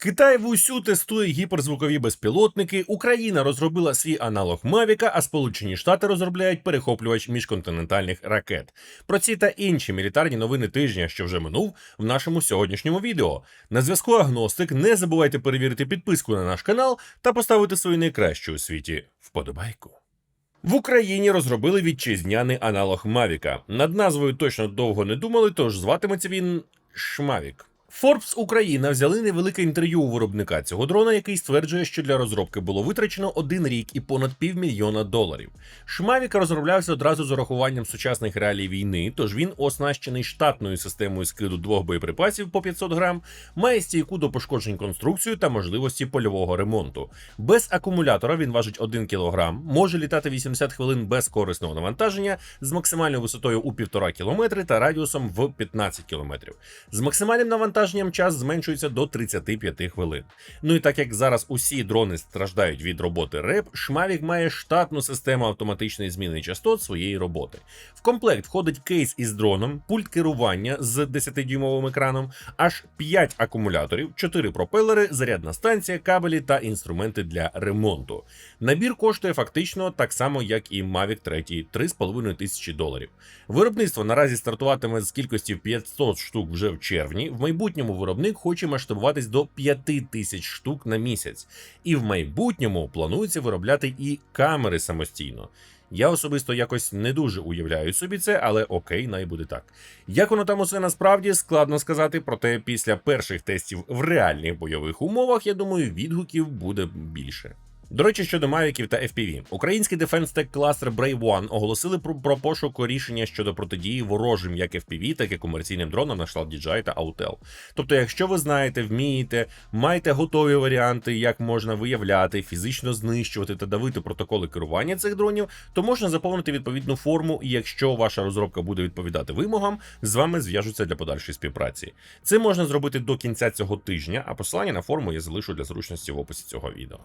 Китай вусю тестує гіперзвукові безпілотники. Україна розробила свій аналог Мавіка, а Сполучені Штати розробляють перехоплювач міжконтинентальних ракет. Про ці та інші мілітарні новини тижня, що вже минув, в нашому сьогоднішньому відео. На зв'язку Агностик. Не забувайте перевірити підписку на наш канал та поставити свою найкращу у світі вподобайку. В Україні розробили вітчизняний аналог Мавіка. Над назвою точно довго не думали, тож зватиметься він Шмавік. Forbes Україна взяли невелике інтерв'ю у виробника цього дрона, який стверджує, що для розробки було витрачено один рік і понад півмільйона доларів. Шмавік розроблявся одразу з урахуванням сучасних реалій війни, тож він оснащений штатною системою скиду двох боєприпасів по 500 грам, має стійку до пошкоджень конструкцію та можливості польового ремонту. Без акумулятора він важить 1 кг, може літати 80 хвилин без корисного навантаження з максимальною висотою у 1,5 км та радіусом в 15 км. З максимальним навантаженням час зменшується до 35 хвилин. Ну і так як зараз усі дрони страждають від роботи РЕП, Шмавік має штатну систему автоматичної зміни частот своєї роботи. В комплект входить кейс із дроном, пульт керування з 10-дюймовим екраном, аж 5 акумуляторів, 4 пропелери, зарядна станція, кабелі та інструменти для ремонту. Набір коштує фактично так само, як і Mavic 3 3,5 тисячі доларів. Виробництво наразі стартуватиме з кількості 500 штук вже в червні. В майбутньому виробник хоче масштабуватись до 5 тисяч штук на місяць, і в майбутньому планується виробляти і камери самостійно. Я особисто якось не дуже уявляю собі це, але окей, най буде так. Як воно там усе насправді складно сказати, проте після перших тестів в реальних бойових умовах, я думаю, відгуків буде більше. До речі, щодо мавіків та FPV. Український Defense Tech кластер Brave One оголосили про, про пошук рішення щодо протидії ворожим як FPV, так і комерційним дронам на кшталт DJI та Autel. Тобто, якщо ви знаєте, вмієте, маєте готові варіанти, як можна виявляти, фізично знищувати та давити протоколи керування цих дронів, то можна заповнити відповідну форму, і якщо ваша розробка буде відповідати вимогам, з вами зв'яжуться для подальшої співпраці. Це можна зробити до кінця цього тижня, а посилання на форму я залишу для зручності в описі цього відео.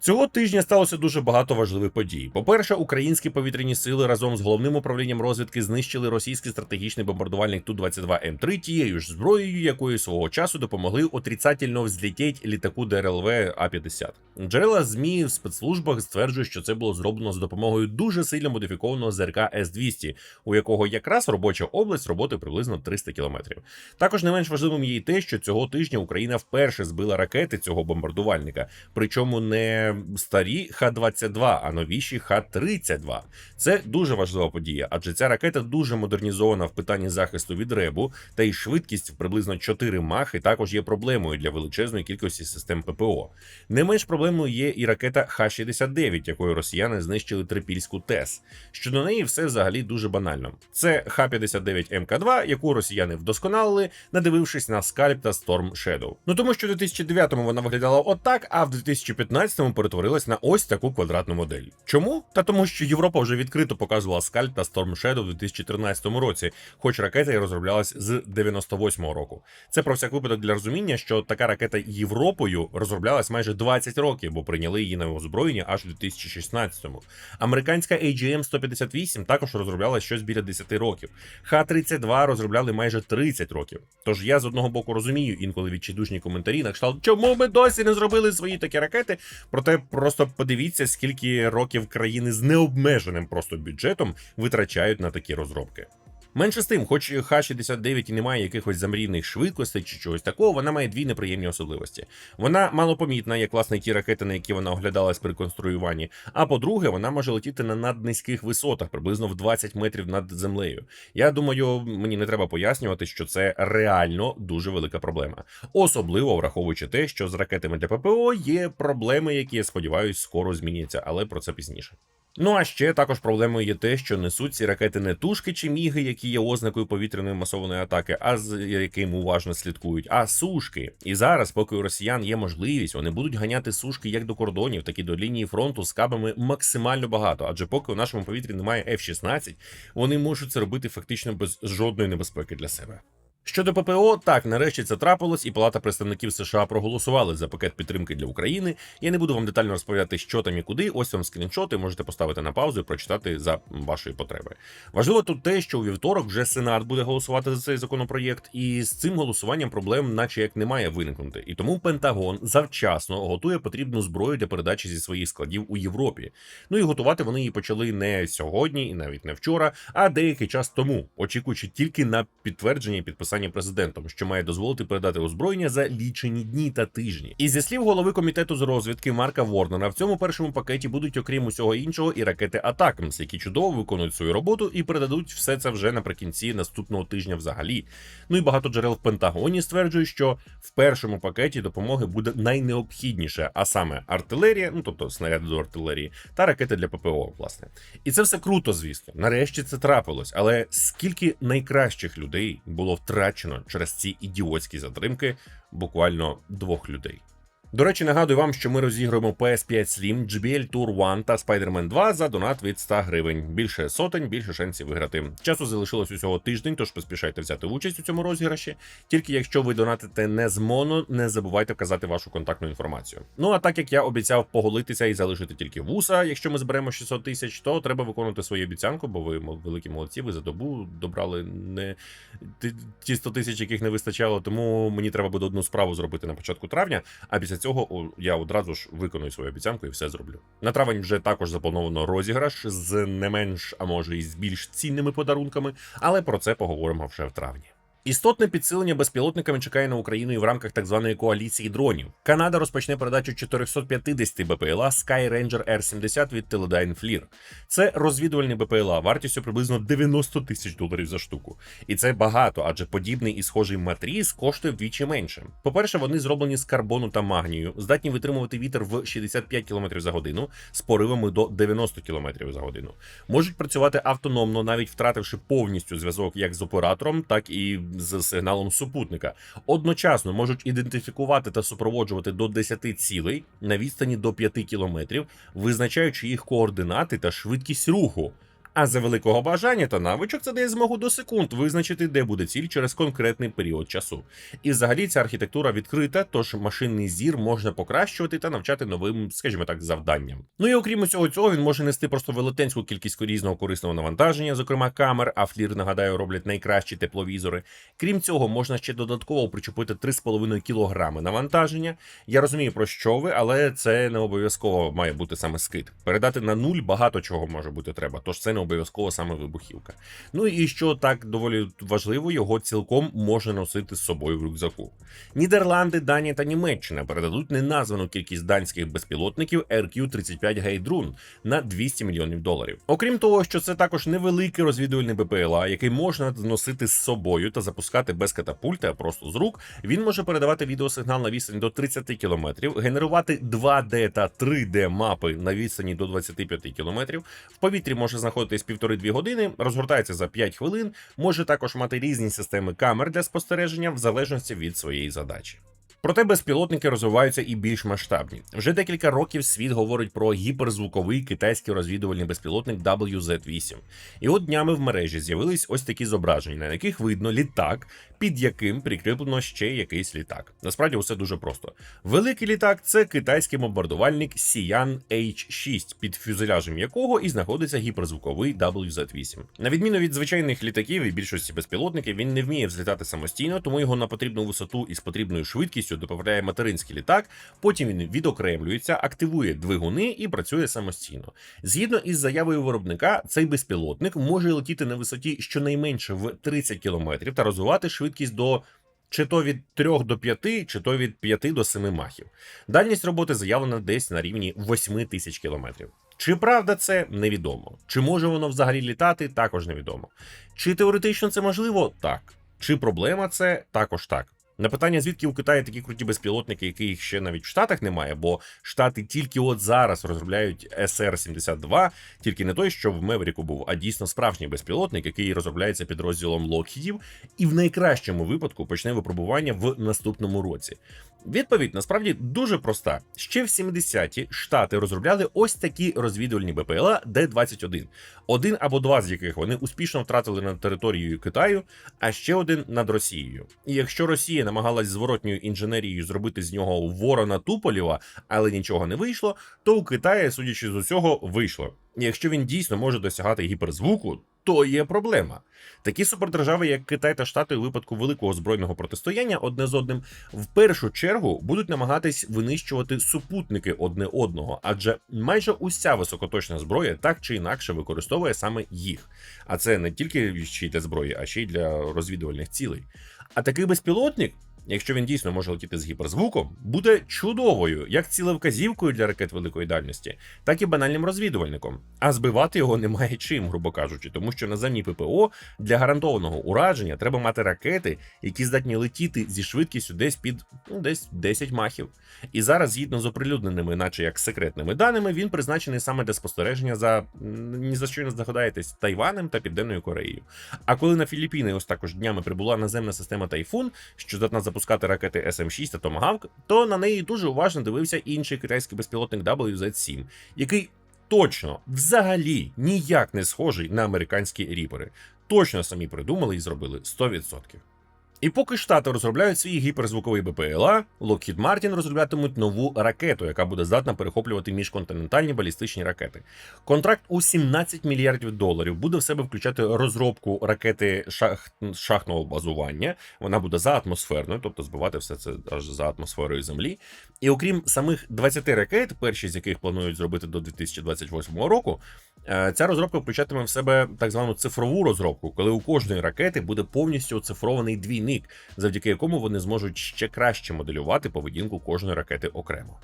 Цього тижня сталося дуже багато важливих подій. По-перше, українські повітряні сили разом з головним управлінням розвідки знищили російський стратегічний бомбардувальник Ту-22М3 тією ж зброєю, якою свого часу допомогли отрицательно взлетіть літаку ДРЛВ А-50. Джерела змі в спецслужбах стверджують, що це було зроблено за допомогою дуже сильно модифікованого ЗРК С-200, у якого якраз робоча область роботи приблизно 300 кілометрів. Також не менш важливим є й те, що цього тижня Україна вперше збила ракети цього бомбардувальника, причому не старі Х-22, а новіші Х-32. Це дуже важлива подія, адже ця ракета дуже модернізована в питанні захисту від ребу, та й швидкість в приблизно 4 махи також є проблемою для величезної кількості систем ППО. Не менш проблемою є і ракета Х-69, якою росіяни знищили Трипільську ТЕС. Щодо неї все взагалі дуже банально. Це Х-59 МК2, яку росіяни вдосконалили, надивившись на Скальп та Storm Shadow. Ну тому що в 2009-му вона виглядала отак, а в 2015-му перетворилась на ось таку квадратну модель. Чому? Та тому, що Європа вже відкрито показувала Скальп та Storm Shadow в 2013 році, хоч ракета і розроблялась з 98-го року. Це про всяк випадок для розуміння, що така ракета Європою розроблялась майже 20 років, бо прийняли її на озброєння аж у 2016-му. Американська AGM 158 також розроблялась щось біля 10 років. Х-32 розробляли майже 30 років. Тож я з одного боку розумію інколи відчайдушні коментарі на кшталт, чому ми досі не зробили свої такі ракети. Проте просто подивіться, скільки років країни з необмеженим просто бюджетом витрачають на такі розробки. Менше з тим, хоч Х-69 і не має якихось замрійних швидкостей чи чогось такого, вона має дві неприємні особливості. Вона малопомітна, як власне ті ракети, на які вона оглядалась при конструюванні. А по-друге, вона може летіти на наднизьких висотах, приблизно в 20 метрів над землею. Я думаю, мені не треба пояснювати, що це реально дуже велика проблема. Особливо враховуючи те, що з ракетами для ППО є проблеми, які я сподіваюся, скоро зміняться, але про це пізніше. Ну а ще також проблемою є те, що несуть ці ракети не тушки чи міги, які є ознакою повітряної масованої атаки, а з яким уважно слідкують, а сушки. І зараз, поки у росіян є можливість, вони будуть ганяти сушки як до кордонів, так і до лінії фронту з кабами максимально багато. Адже поки у нашому повітрі немає F-16, вони можуть це робити фактично без жодної небезпеки для себе. Щодо ППО, так нарешті це трапилось, і Палата представників США проголосували за пакет підтримки для України. Я не буду вам детально розповідати, що там і куди. Ось вам скріншоти, можете поставити на паузу і прочитати за вашої потреби. Важливо тут те, що у вівторок вже Сенат буде голосувати за цей законопроєкт, і з цим голосуванням проблем, наче як немає виникнути. І тому Пентагон завчасно готує потрібну зброю для передачі зі своїх складів у Європі. Ну і готувати вони її почали не сьогодні і навіть не вчора, а деякий час тому, очікуючи тільки на підтвердження і підписання президентом, що має дозволити передати озброєння за лічені дні та тижні. І зі слів голови комітету з розвідки Марка Ворнера, в цьому першому пакеті будуть, окрім усього іншого, і ракети Атакамс, які чудово виконують свою роботу і передадуть все це вже наприкінці наступного тижня взагалі. Ну і багато джерел в Пентагоні стверджують, що в першому пакеті допомоги буде найнеобхідніше, а саме артилерія, ну тобто снаряди до артилерії, та ракети для ППО, власне. І це все круто, звісно. Нарешті це трапилось. Але скільки найкращих людей було втрачено через ці ідіотські затримки буквально двох людей. До речі, нагадую вам, що ми розігруємо PS5 Slim, JBL Tour 1 та Spider-Man 2 за донат від 100 гривень. Більше сотень, більше шансів виграти. Часу залишилось усього тиждень, тож поспішайте взяти участь у цьому розіграші. Тільки якщо ви донатите не з моно, не забувайте вказати вашу контактну інформацію. Ну а так як я обіцяв поголитися і залишити тільки вуса, якщо ми зберемо 600 тисяч, то треба виконувати свою обіцянку, бо ви великі молодці, ви за добу добрали не ті 100 тисяч, яких не вистачало. Тому мені треба буде одну справу зробити на початку травня. А після цього я одразу ж виконую свою обіцянку і все зроблю. На травень вже також заплановано розіграш з не менш, а може і з більш цінними подарунками, але про це поговоримо вже в травні. Істотне підсилення безпілотниками чекає на Україну і в рамках так званої коаліції дронів. Канада розпочне передачу 450 БПЛА Sky Ranger R70 від Teledyne FLIR. Це розвідувальні БПЛА вартістю приблизно 90 тисяч доларів за штуку. І це багато, адже подібний і схожий матріс коштує вдвічі менше. По-перше, вони зроблені з карбону та магнію, здатні витримувати вітер в 65 км за годину з поривами до 90 км за годину. Можуть працювати автономно, навіть втративши повністю зв'язок як з оператором, так і з сигналом супутника. Одночасно можуть ідентифікувати та супроводжувати до 10 цілей на відстані до 5 кілометрів, визначаючи їх координати та швидкість руху. А за великого бажання та навичок це дає змогу до секунд визначити, де буде ціль через конкретний період часу. І взагалі ця архітектура відкрита, тож машинний зір можна покращувати та навчати новим, скажімо так, завданням. Ну і окрім усього цього, він може нести просто велетенську кількість різного корисного навантаження, зокрема камер, а флір, нагадаю, роблять найкращі тепловізори. Крім цього, можна ще додатково причепити 3,5 кг навантаження. Я розумію про що ви, але це не обов'язково має бути саме скид. Передати на нуль багато чого може бути треба, тож це не обов'язково саме вибухівка. Ну і що так доволі важливо, його цілком можна носити з собою в рюкзаку. Нідерланди, Данія та Німеччина передадуть неназвану кількість данських безпілотників RQ-35 Гейдрун на 200 мільйонів доларів. Окрім того, що це також невеликий розвідувальний БПЛА, який можна носити з собою та запускати без катапульти, а просто з рук. Він може передавати відеосигнал на відстані до 30 кілометрів, генерувати 2D та 3D мапи на відстані до 25 кілометрів. В повітрі може знаходитись півтори-дві години, розгортається за 5 хвилин, може також мати різні системи камер для спостереження в залежності від своєї задачі. Проте безпілотники розвиваються і більш масштабні. Вже декілька років світ говорить про гіперзвуковий китайський розвідувальний безпілотник WZ-8. І от днями в мережі з'явились ось такі зображення, на яких видно літак, під яким прикріплено ще якийсь літак. Насправді усе дуже просто. Великий літак це китайський бомбардувальник Xi'an H6, під фюзеляжем якого і знаходиться гіперзвуковий WZ-8. На відміну від звичайних літаків і більшості безпілотників, він не вміє взлітати самостійно, тому його на потрібну висоту із потрібною швидкістю доправляє материнський літак. Потім він відокремлюється, активує двигуни і працює самостійно. Згідно із заявою виробника, цей безпілотник може летіти на висоті щонайменше в 30 км та розвивати швидкість до. Чи то від 3 до 5, чи то від 5 до 7 махів. Дальність роботи заявлена десь на рівні 8 тисяч кілометрів. Чи правда це невідомо? Чи може воно взагалі літати, також невідомо. Чи теоретично це можливо? Так. Чи проблема це також так. На питання, звідки у Китаї такі круті безпілотники, яких ще навіть в Штатах немає, бо Штати тільки от зараз розробляють СР-72, тільки не той, що в Мевріку був, а дійсно справжній безпілотник, який розробляється підрозділом Локхідів, і в найкращому випадку почне випробування в наступному році. Відповідь насправді дуже проста. Ще в 70-ті штати розробляли ось такі розвідувальні БПЛА Д-21, один або два з яких вони успішно втратили над територією Китаю, а ще один над Росією. І якщо Росія намагалась зворотньою інженерією зробити з нього ворона Туполєва, але нічого не вийшло, то у Китаї, судячи з усього, вийшло. Якщо він дійсно може досягати гіперзвуку, то є проблема. Такі супердержави, як Китай та Штати, у випадку великого збройного протистояння одне з одним, в першу чергу будуть намагатись винищувати супутники одне одного, адже майже уся високоточна зброя так чи інакше використовує саме їх. А це не тільки ще й для зброї, а ще й для розвідувальних цілей. А такий безпілотник. Якщо він дійсно може летіти з гіперзвуком, буде чудовою як цілевказівкою для ракет великої дальності, так і банальним розвідувальником. А збивати його немає чим, грубо кажучи, тому що наземні ППО для гарантованого ураження треба мати ракети, які здатні летіти зі швидкістю десь під ну, десь 10 махів. І зараз, згідно з оприлюдненими, наче як секретними даними, він призначений саме для спостереження за ні за що не здогадаєтесь Тайванем та Південною Кореєю. А коли на Філіппіни ось також днями прибула наземна система Тайфун, що здатна запускати ракети SM-6 та Tomahawk, то на неї дуже уважно дивився інший китайський безпілотник WZ-7, який точно взагалі ніяк не схожий на американські ріпери. Точно самі придумали і зробили 100%. І поки штати розробляють свій гіперзвуковий БПЛА, Lockheed Martin розроблятимуть нову ракету, яка буде здатна перехоплювати міжконтинентальні балістичні ракети. Контракт у 17 мільярдів доларів буде в себе включати розробку ракети шах... шахтного базування. Вона буде за атмосферною, тобто збивати все це аж за атмосферою Землі. І окрім самих 20 ракет, перші з яких планують зробити до 2028 року, е, ця розробка включатиме в себе так звану цифрову розробку, коли у кожної ракети буде повністю оцифрований двійник, завдяки якому вони зможуть ще краще моделювати поведінку кожної ракети окремо.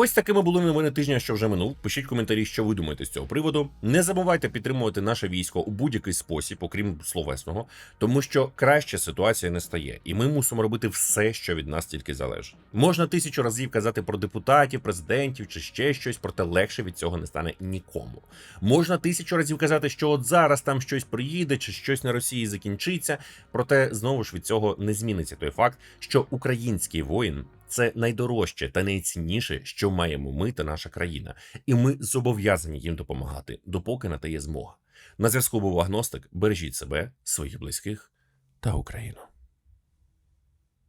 Ось такими були новини тижня, що вже минув. Пишіть коментарі, що ви думаєте з цього приводу. Не забувайте підтримувати наше військо у будь-який спосіб, окрім словесного, тому що краще ситуація не стає, і ми мусимо робити все, що від нас тільки залежить. Можна тисячу разів казати про депутатів, президентів чи ще щось, проте легше від цього не стане нікому. Можна тисячу разів казати, що от зараз там щось приїде, чи щось на Росії закінчиться. Проте знову ж від цього не зміниться той факт, що український воїн це найдорожче та найцінніше, що маємо ми та наша країна, і ми зобов'язані їм допомагати, допоки на те є змога. На зв'язку був агностик. Бережіть себе, своїх близьких та Україну.